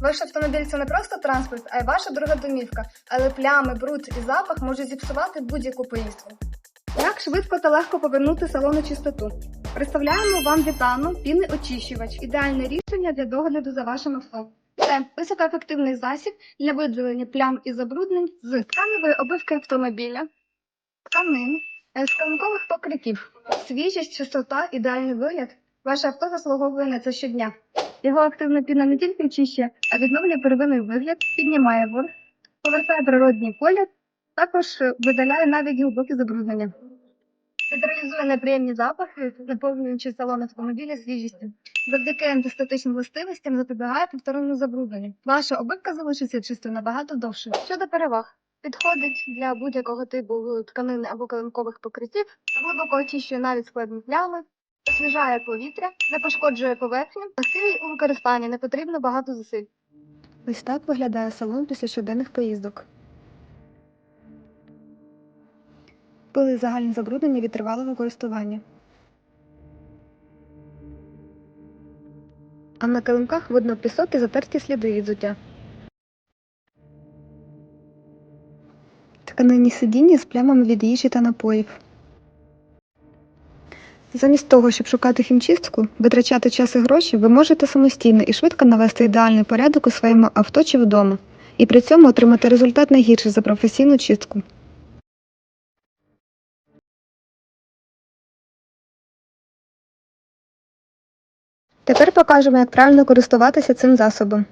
Ваш автомобіль це не просто транспорт, а й ваша друга домівка. Але плями, бруд і запах можуть зіпсувати будь-яку поїздку. Як швидко та легко повернути салону чистоту? Представляємо вам Вітану пінний очищувач. Ідеальне рішення для догляду за вашим авто. Це високоефективний засіб для видалення плям і забруднень з тканевої обивки автомобіля, тканин, е, складкових покриттів, свіжість, чистота, ідеальний вигляд. Ваше авто заслуговує на це щодня. Його активна піна не тільки очищує, а відновлює первинний вигляд, піднімає ворс, повертає природній колір, також е, видаляє навіть глибокі забруднення. Нейтралізує неприємні запахи, наповнюючи салон автомобіля свіжістю. Завдяки антистатичним властивостям запобігає повторному забрудненню. Ваша обивка залишиться чистою набагато довше. Щодо переваг, підходить для будь-якого типу тканини або килимкових покриттів, глибоко очищує навіть складні плями, освіжає повітря, не пошкоджує поверхню, красивий у використанні, не потрібно багато зусиль. Ось так виглядає салон після щоденних поїздок. Пили загальне забруднення від тривалого користування. А на килимках видно пісок і затерті сліди від взуття. Тканинні сидіння з плямами від їжі та напоїв. Замість того, щоб шукати хімчистку, витрачати час і гроші, ви можете самостійно і швидко навести ідеальний порядок у своєму авто чи вдома, і при цьому отримати результат не гірший за професійну чистку. Тепер покажемо, як правильно користуватися цим засобом.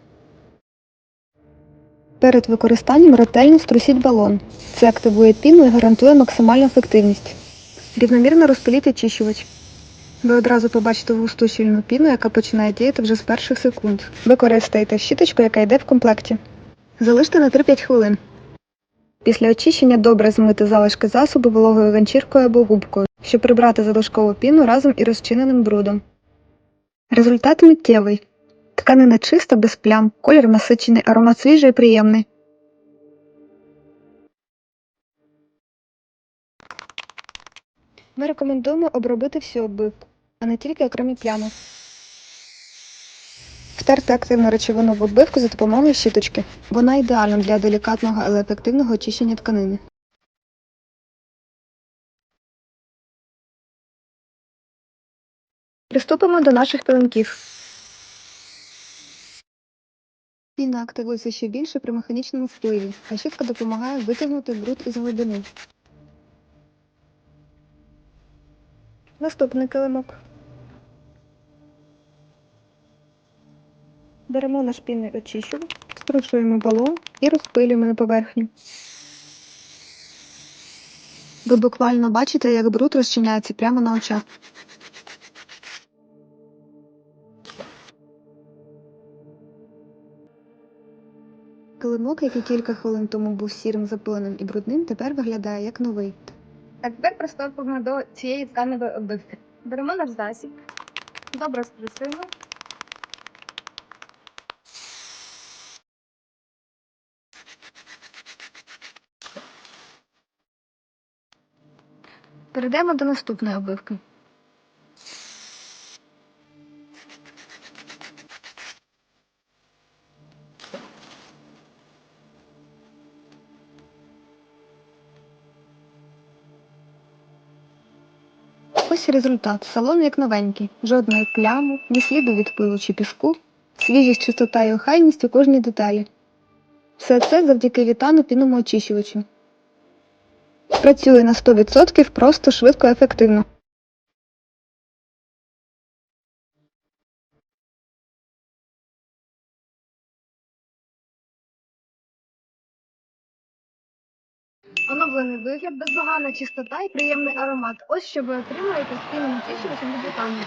Перед використанням ретельно струсіть балон. Це активує піну і гарантує максимальну ефективність. Рівномірно розпиліть очищувач. Ви одразу побачите густу щільну піну, яка починає діяти вже з перших секунд. Використайте щіточку, яка йде в комплекті. Залиште на 3-5 хвилин. Після очищення добре змити залишки засобу вологою ганчіркою або губкою, щоб прибрати залишкову піну разом із розчиненим брудом. Результат миттєвий. Тканина чиста, без плям, колір насичений, аромат свіжий і приємний. Ми рекомендуємо обробити всю оббивку, а не тільки окремі плями. Втерти активну речовину в оббивку за допомогою щіточки. Вона ідеальна для делікатного, але ефективного очищення тканини. Приступимо до наших пилинків. Піна активується ще більше при механічному впливі, а щітка допомагає витягнути бруд із глибини. Наступний килимок. Беремо наш пінний очищувач, струшуємо балон і розпилюємо на поверхню. Ви буквально бачите, як бруд розчиняється прямо на очах. Килимок, який кілька хвилин тому був сірим, запиленим і брудним, тепер виглядає як новий. А тепер приступимо до цієї тканевої оббивки. Беремо наш засіб, добре спрацюємо. Перейдемо до наступної оббивки. Ось результат. Салон як новенький. Жодної плями, ні сліду від пилу чи піску, свіжість, чистота і охайність у кожній деталі. Все це завдяки вітану пінному очищувачу. Працює на 100% просто швидко ефективно. Оновлений вигляд, бездоганна чистота і приємний аромат. Ось що ви отримаєте пінним очищувачем від.